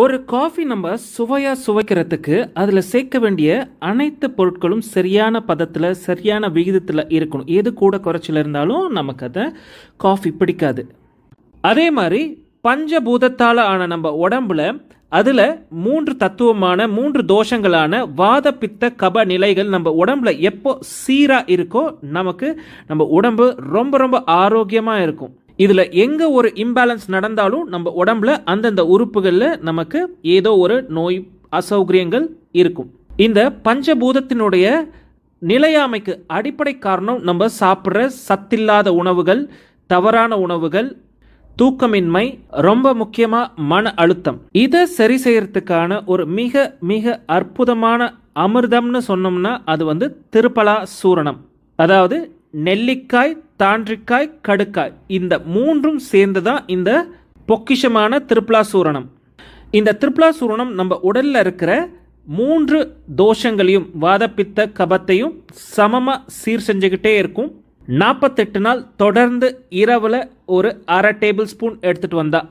ஒரு காஃபி நம்ம சுவையாக சுவைக்கிறதுக்கு அதில் சேர்க்க வேண்டிய அனைத்து பொருட்களும் சரியான பதத்தில் சரியான விகிதத்தில் இருக்கணும். எது கூட குறைச்சல் இருந்தாலும் நமக்கு அதை காஃபி பிடிக்காது. அதே மாதிரி பஞ்சபூதத்தால் ஆன நம்ம உடம்புல அதில் மூன்று தத்துவமான மூன்று தோஷங்களான வாத பித்த கப நிலைகள் நம்ம உடம்புல எப்போ சீராக இருக்கோ நமக்கு நம்ம உடம்பு ரொம்ப ரொம்ப ஆரோக்கியமாக இருக்கும். இதில் எங்கே ஒரு இம்பேலன்ஸ் நடந்தாலும் நம்ம உடம்புல அந்தந்த உறுப்புகளில் நமக்கு ஏதோ ஒரு நோய் அசௌகரியங்கள் இருக்கும். இந்த பஞ்சபூதத்தினுடைய நிலையாமைக்கு அடிப்படை காரணம் நம்ம சாப்பிட்ற சத்தில்லாத உணவுகள் தவறான உணவுகள் தூக்கமின்மை ரொம்ப முக்கியமாக மன அழுத்தம். இதை சரி செய்யறதுக்கான ஒரு மிக மிக அற்புதமான அமிர்தம்னு சொன்னோம்னா அது வந்து திருப்பலா சூரணம். அதாவது நெல்லிக்காய் தாண்டிக்காய் கடுக்காய். இந்த மூன்றும் சேர்ந்து தான் இந்த பொக்கிஷமான திருப்பலா சூரணம் இந்த திருப்பலா சூரணம் நம்ம உடலில் இருக்கிற மூன்று தோஷங்களையும் வாதப்பித்த கபத்தையும் சமமாக சீர் செஞ்சுக்கிட்டே இருக்கும். நாற்பத்தெட்டு நாள் தொடர்ந்து இரவில் ஒரு அரை டேபிள் ஸ்பூன் எடுத்துகிட்டு வந்தால்